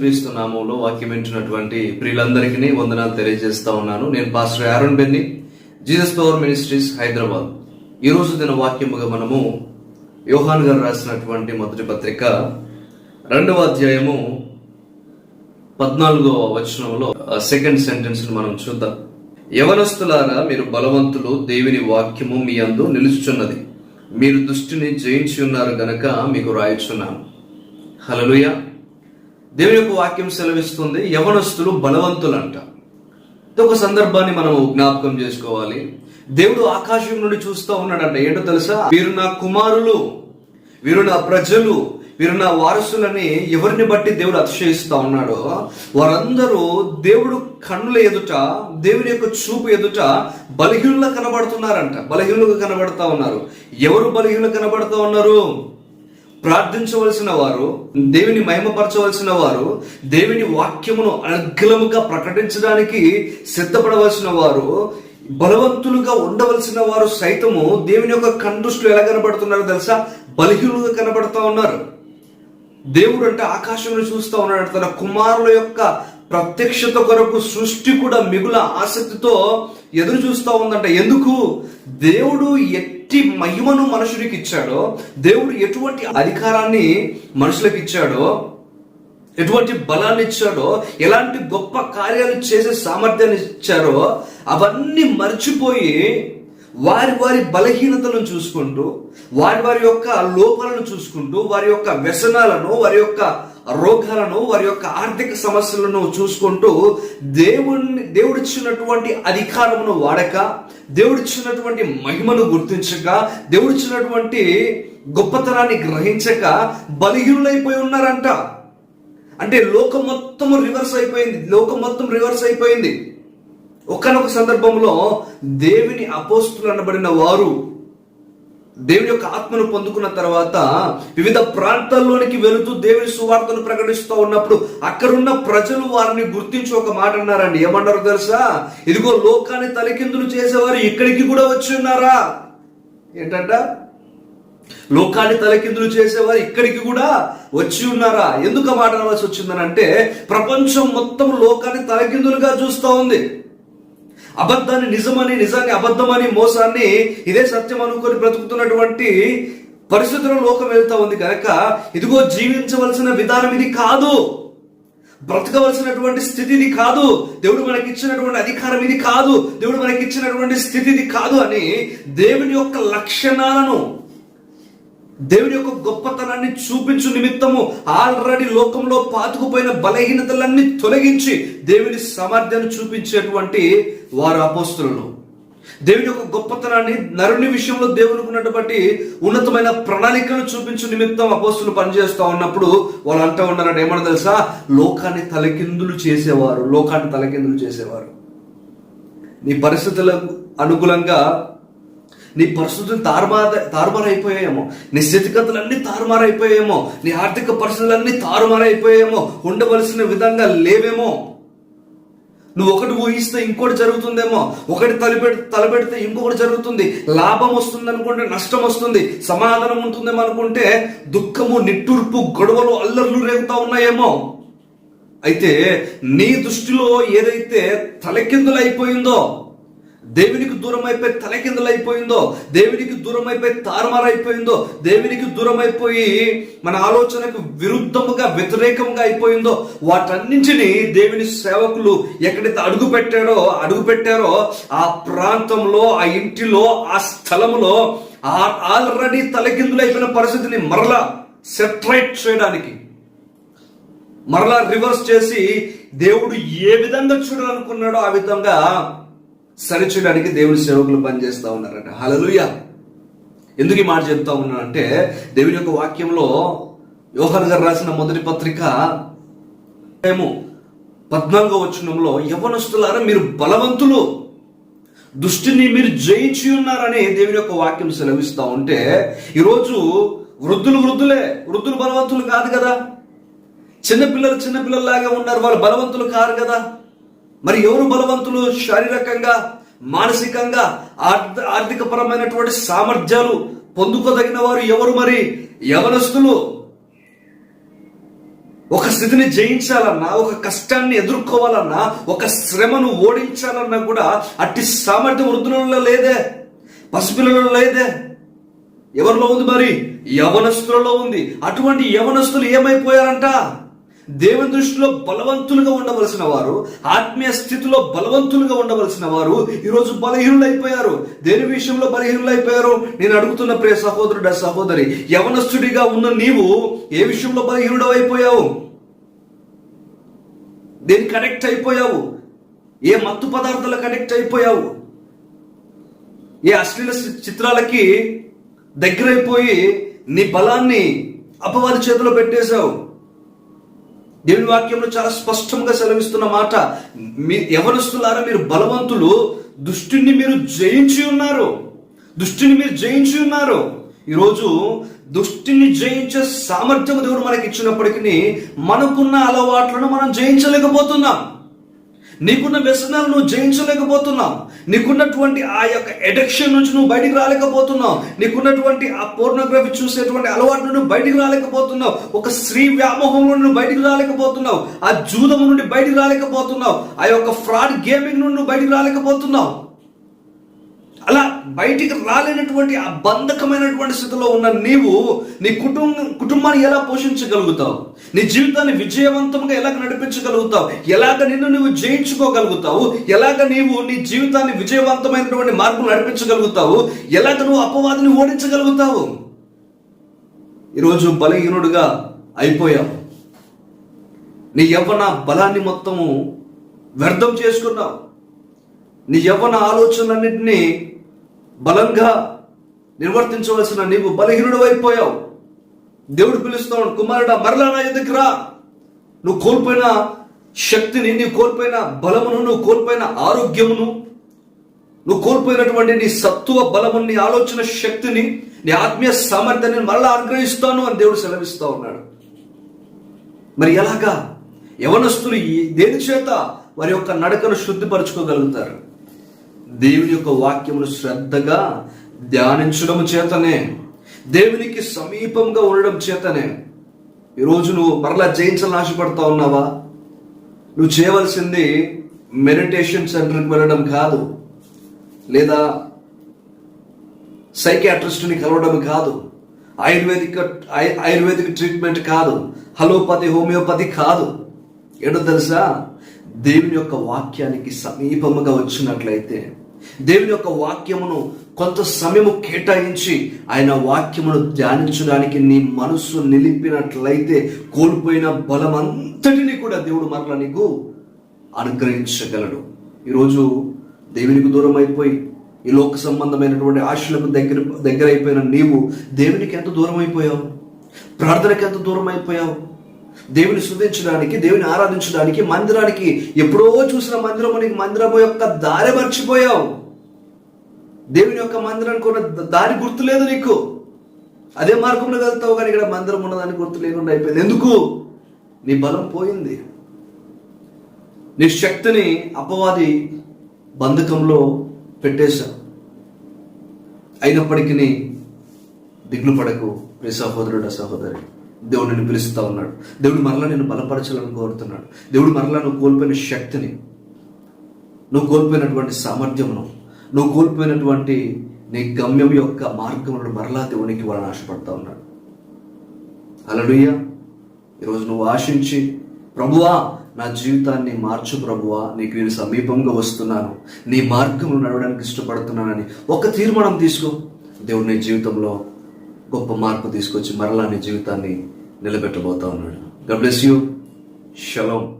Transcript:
యేసుక్రీస్తు నామంలో వాక్యం వింటున్నటువంటి ప్రియులందరికీ వందనాలు తెలియజేస్తా ఉన్నాను. నేను pastor Aaron Benny Jesus power ministries Hyderabad. ఈరోజు దిన వాక్యముగా మనము యోహాన్ గారు రాసినటువంటి మొదటి పత్రిక రెండవ అధ్యాయము పద్నాలుగవ వచనంలో సెకండ్ సెంటెన్స్ మనం చూద్దాం. యవనస్తులారా మీరు బలవంతులు దేవుని వాక్యము మీ అందు నిలుచుచున్నది. మీరు దుష్టిని జయించి ఉన్నారు గనక మీకు రాయిచున్నాను. హలలుయ దేవుని యొక్క వాక్యం సెలవిస్తుంది యవనస్తులు బలవంతులంట. అంట ఒక సందర్భాన్ని మనం జ్ఞాపకం చేసుకోవాలి. దేవుడు ఆకాశం నుండి చూస్తూ ఉన్నాడంట. ఏంటో తెలుసా? వీరు నా కుమారులు వీరు నా ప్రజలు వీరు నా వారసులని ఎవరిని బట్టి దేవుడు అతిశయిస్తూ ఉన్నాడో వారందరూ దేవుడు కన్నుల ఎదుట దేవుని యొక్క చూపు ఎదుట బలహీనులుగా కనబడుతున్నారంట. బలహీనులుగా కనబడతా ఉన్నారు. ఎవరు బలహీనులు కనబడతా ఉన్నారు? ప్రార్థించవలసిన వారు దేవుని మహిమపరచవలసిన వారు దేవుని వాక్యమును అనగ్లముగా ప్రకటించడానికి సిద్ధపడవలసిన వారు బలవంతులుగా ఉండవలసిన వారు సైతము దేవుని యొక్క కందుష్లు ఎలా కనబడుతున్నారో తెలుసా? బలహీనులుగా కనబడుతూ ఉన్నారు. దేవుడు అంటే ఆకాశంలో చూస్తూ ఉన్నాడు తన కుమారుల యొక్క ప్రత్యక్షత కొరకు సృష్టి కూడా మిగుల ఆసక్తితో ఎదురు చూస్తూ ఉందంట. ఎందుకు? దేవుడు ఎట్టి మహిమను మనుషుడికి ఇచ్చాడో దేవుడు ఎటువంటి అధికారాన్ని మనుషులకు ఇచ్చాడో ఎటువంటి బలాన్ని ఇచ్చాడో ఎలాంటి గొప్ప కార్యాలు చేసే సామర్థ్యాన్ని ఇచ్చారో అవన్నీ మర్చిపోయి వారి వారి బలహీనతలను చూసుకుంటూ వారి వారి యొక్క లోపాలను చూసుకుంటూ వారి యొక్క వ్యసనాలను వారి యొక్క రోగాలను వారి యొక్క ఆర్థిక సమస్యలను చూసుకుంటూ దేవుణ్ణి దేవుడిచ్చినటువంటి అధికారమును వాడక దేవుడిచ్చినటువంటి మహిమను గుర్తించక దేవుడిచ్చినటువంటి గొప్పతనాన్ని గ్రహించక బలహీనులైపోయి ఉన్నారంట. అంటే లోకం మొత్తం రివర్స్ అయిపోయింది లోకం మొత్తం రివర్స్ అయిపోయింది. ఒకనొక సందర్భంలో దేవుని అపోస్తులు అనబడిన వారు దేవుని యొక్క ఆత్మను పొందుకున్న తర్వాత వివిధ ప్రాంతాల్లోనికి వెళుతూ దేవుని సువార్తను ప్రకటిస్తూ ఉన్నప్పుడు అక్కడున్న ప్రజలు వారిని గుర్తించి ఒక మాట అన్నారండి. ఏమన్నారు తెలుసా? ఇదిగో లోకాన్ని తలకిందులు చేసేవారు ఇక్కడికి కూడా వచ్చి ఉన్నారా? ఏంటంట? లోకాన్ని తలకిందులు చేసేవారు ఇక్కడికి కూడా వచ్చి ఉన్నారా? ఎందుకు మాట అనవలసి వచ్చిందని అంటే ప్రపంచం మొత్తం లోకాన్ని తలకిందులుగా చూస్తూ ఉంది. అబద్ధాన్ని నిజమని నిజాన్ని అబద్ధమని మోసాన్ని ఇదే సత్యం అనుకొని బ్రతుకుతున్నటువంటి పరిస్థితుల్లో లోకం వెళ్తా ఉంది కనుక ఇదిగో జీవించవలసిన విధానం ఇది కాదు. బ్రతకవలసినటువంటి స్థితిది కాదు. దేవుడు మనకి ఇచ్చినటువంటి అధికారం ఇది కాదు. దేవుడు మనకి ఇచ్చినటువంటి స్థితిది కాదు అని దేవుని యొక్క లక్షణాలను దేవుని యొక్క గొప్పతనాన్ని చూపించు నిమిత్తము ఆల్రెడీ లోకంలో పాతుకుపోయిన బలహీనతలన్నీ తొలగించి దేవుని సామర్థ్యాన్ని చూపించేటువంటి వారు అపోస్తులను దేవుని యొక్క గొప్పతనాన్ని నరుని విషయంలో దేవునికి ఉన్నటువంటి ఉన్నతమైన ప్రణాళికను చూపించు నిమిత్తం అపోస్తులు పనిచేస్తూ ఉన్నప్పుడు వాళ్ళు అంటూ ఉన్నారంటే ఏమన్నా తెలుసా? లోకాన్ని తలకిందులు చేసేవారు లోకాన్ని తలకిందులు చేసేవారు. నీ పరిస్థితులకు అనుకూలంగా నీ పరిస్థితులు తారుమార తారుమారైపోయాయేమో. నీ స్థితిగతులన్నీ తారుమారైపోయాయేమో. నీ ఆర్థిక పరిస్థితులన్నీ తారుమారైపోయాయేమో. ఉండవలసిన విధంగా లేవేమో. నువ్వు ఒకటి ఊహిస్తే ఇంకోటి జరుగుతుందేమో. ఒకటి తలపెడి తలపెడితే ఇంకొకటి జరుగుతుంది. లాభం వస్తుంది అనుకుంటే నష్టం వస్తుంది. సమాధానం ఉంటుందేమో అనుకుంటే దుఃఖము నిట్టూర్పు గొడవలు అల్లర్లు రేగుతా ఉన్నాయేమో. అయితే నీ దృష్టిలో ఏదైతే తలకిందులైపోయిందో దేవునికి దూరం అయిపోయి తలకిందులైపోయిందో దేవునికి దూరం అయిపోయి తారుమారైపోయిందో దేవునికి దూరం అయిపోయి మన ఆలోచనకు విరుద్ధముగా వ్యతిరేకంగా అయిపోయిందో వాటన్నింటినీ దేవుని సేవకులు ఎక్కడైతే అడుగు పెట్టారో అడుగు పెట్టారో ఆ ప్రాంతంలో ఆ ఇంటిలో ఆ స్థలములో ఆల్రెడీ తలకిందులైపోయిన పరిస్థితిని మరలా సెటరైట్ చేయడానికి మరలా రివర్స్ చేసి దేవుడు ఏ విధంగా చూడాలనుకున్నాడో ఆ విధంగా సరిచేయడానికి దేవుని సేవకులు పనిచేస్తూ ఉన్నారట. హలలుయ ఎందుకు ఈ మాట చెప్తా ఉన్నానంటే దేవుని యొక్క వాక్యంలో యోహన్ గారు రాసిన మొదటి పత్రిక ఏమో పద్నాలుగో వచ్చినంలో యవనస్తులారా మీరు బలవంతులు. దుష్టిని మీరు జయించి ఉన్నారని దేవుని యొక్క వాక్యం సెలవిస్తూ ఉంటే ఈరోజు వృద్ధులు వృద్ధులే వృద్ధులు బలవంతులు కాదు కదా. చిన్నపిల్లలు చిన్నపిల్లల్లాగా ఉన్నారు వాళ్ళు బలవంతులు కారు కదా. మరి ఎవరు బలవంతులు? శారీరకంగా మానసికంగా ఆర్థిక పరమైనటువంటి సామర్థ్యాలు పొందుకోదగిన వారు ఎవరు మరి? యవనస్తులు. ఒక స్థితిని జయించాలన్నా ఒక కష్టాన్ని ఎదుర్కోవాలన్నా ఒక శ్రమను ఓడించాలన్నా కూడా అట్టి సామర్థ్యం వృద్ధులలో లేదే పసిపిల్లలలో లేదే. ఎవరిలో ఉంది మరి? యవనస్తులలో ఉంది. అటువంటి యవనస్తులు ఏమైపోయారంట? దేవుని దృష్టిలో బలవంతులుగా ఉండవలసిన వారు ఆత్మీయ స్థితిలో బలవంతులుగా ఉండవలసిన వారు ఈరోజు బలహీనులైపోయారు. అయిపోయారు దేని విషయంలో బలహీనులైపోయారు? అయిపోయారు నేను అడుగుతున్న ప్రియ సహోదరుడ సహోదరి యవనస్తుడిగా ఉన్న నీవు ఏ విషయంలో బలహీనుడు అయిపోయావు దేని కనెక్ట్ అయిపోయావు? ఏ మత్తు పదార్థాలు కనెక్ట్ అయిపోయావు? ఏ అశ్లీల చిత్రాలకి దగ్గరైపోయి నీ బలాన్ని అపవాది చేతిలో పెట్టేశావు? దేవుని వాక్యంలో చాలా స్పష్టంగా సెలవిస్తున్న మాట మీ ఎవరిస్తున్నారా మీరు బలవంతులు దుష్టుని మీరు జయించి ఉన్నారు. దుష్టిని మీరు జయించి ఉన్నారు. ఈరోజు దుష్టిని జయించే సామర్థ్యం దేవుడు మనకి ఇచ్చినప్పటికీ మనకున్న అలవాట్లను మనం జయించలేకపోతున్నాం. నీకున్న వ్యసనాలు నువ్వు జయించలేకపోతున్నావు. నీకున్నటువంటి ఆ యొక్క ఎడిక్షన్ నుంచి నువ్వు బయటికి రాలేకపోతున్నావు. నీకున్నటువంటి ఆ పోర్నోగ్రఫీ చూసేటువంటి అలవాటు నువ్వు బయటికి రాలేకపోతున్నావు. ఒక స్త్రీ వ్యామోహంలో నువ్వు బయటికి రాలేకపోతున్నావు. ఆ జూదము నుండి బయటికి రాలేకపోతున్నావు. ఆ యొక్క ఫ్రాడ్ గేమింగ్ నుండి నువ్వు బయటికి రాలేకపోతున్నావు. అలా బయటికి రాలేనటువంటి ఆ బంధకమైనటువంటి స్థితిలో ఉన్న నీవు నీ కుటుంబం కుటుంబాన్ని ఎలా పోషించగలుగుతావు? నీ జీవితాన్ని విజయవంతంగా ఎలాగ నడిపించగలుగుతావు? ఎలాగ నిన్ను నువ్వు జయించుకోగలుగుతావు? ఎలాగ నీవు నీ జీవితాన్ని విజయవంతమైనటువంటి మార్పులు నడిపించగలుగుతావు? ఎలాగ నువ్వు అపవాదిని ఓడించగలుగుతావు? ఈరోజు బలహీనుడుగా అయిపోయావు నీ యవ్వన బలాన్ని మొత్తము వ్యర్థం చేసుకున్నావు. నీ యవ్వన ఆలోచనలన్నింటినీ బలంగా నిర్వర్తించవలసిన నీవు బలహీనుడు అయిపోయావు. దేవుడు పిలుస్తున్నాడు కుమారుడా మరలా నా ఎదుకు రా. నువ్వు కోల్పోయిన శక్తిని నీవు కోల్పోయిన బలమును నువ్వు కోల్పోయిన ఆరోగ్యమును నువ్వు కోల్పోయినటువంటి నీ సత్తువ బలమును నీ ఆలోచన శక్తిని నీ ఆత్మీయ సామర్థ్యాన్ని మరలా అనుగ్రహిస్తాను అని దేవుడు సెలవిస్తూ ఉన్నాడు. మరి ఎలాగా? యవనస్తులు దేని చేత వారి యొక్క నడకను శుద్ధిపరచుకోగలుగుతారు? దేవుని యొక్క వాక్యమును శ్రద్ధగా ధ్యానించడం చేతనే దేవునికి సమీపంగా ఉండడం చేతనే. ఈరోజు నువ్వు మరలా జయించాలని ఆశపడతా ఉన్నావా? నువ్వు చేయవలసింది మెడిటేషన్ సెంటర్కి వెళ్ళడం కాదు. లేదా సైకియాట్రిస్ట్ని కలవడం కాదు. ఆయుర్వేదిక ఆయుర్వేదిక్ ట్రీట్మెంట్ కాదు. హలోపతి హోమియోపతి కాదు. ఏంటో తెలుసా? దేవుని యొక్క వాక్యానికి సమీపముగా వచ్చినట్లయితే దేవుని యొక్క వాక్యమును కొంత సమయము కేటాయించి ఆయన వాక్యమును ధ్యానించడానికి నీ మనస్సు నిలిపినట్లయితే కోల్పోయిన బలం అంతటిని కూడా దేవుడు మరలా నీకు అనుగ్రహించగలడు. ఈరోజు దేవునికి దూరం అయిపోయి ఈ లోక సంబంధమైనటువంటి ఆశలకు దగ్గర దగ్గర అయిపోయిన నీవు దేవునికి ఎంత దూరం అయిపోయావు ప్రార్థనకి ఎంత దూరం అయిపోయావు దేవుని శుద్ధించడానికి దేవుని ఆరాధించడానికి మందిరానికి ఎప్పుడో చూసిన మందిరం నీకు మందిరం యొక్క దారి మర్చిపోయావు. దేవుని యొక్క మందిరానికి ఉన్న దారి గుర్తులేదు నీకు. అదే మార్గంలో వెళ్తావు కానీ ఇక్కడ మందిరం ఉన్నదాన్ని గుర్తు లేకుండా అయిపోయింది. ఎందుకు? నీ బలం పోయింది. నీ శక్తిని అపవాది బంధకంలో పెట్టేశావు అయినప్పటికీ దిగులు పడకు. ప్రియ సహోదరుడు సహోదరి. దేవుడు నిన్ను పిలుస్తూ ఉన్నాడు. దేవుడు మరలా నేను బలపరచాలని కోరుతున్నాడు. దేవుడు మరలా నువ్వు కోల్పోయిన శక్తిని నువ్వు కోల్పోయినటువంటి సామర్థ్యమును నువ్వు కోల్పోయినటువంటి నీ గమ్యం యొక్క మార్గములను మరలా దేవునికి వాళ్ళని ఆశపడతా ఉన్నాడు. అలడుయ్య ఈరోజు నువ్వు ఆశించి ప్రభువా నా జీవితాన్ని మార్చు ప్రభువా నీకు నేను సమీపంగా వస్తున్నాను. నీ మార్గంలో నడవడానికి ఇష్టపడుతున్నానని ఒక తీర్మానం తీసుకో. దేవుడు నీ జీవితంలో గొప్ప మార్పు తీసుకొచ్చి మరలా నీ జీవితాన్ని నిలబెట్టబోతా ఉన్నాడు. God bless you shalom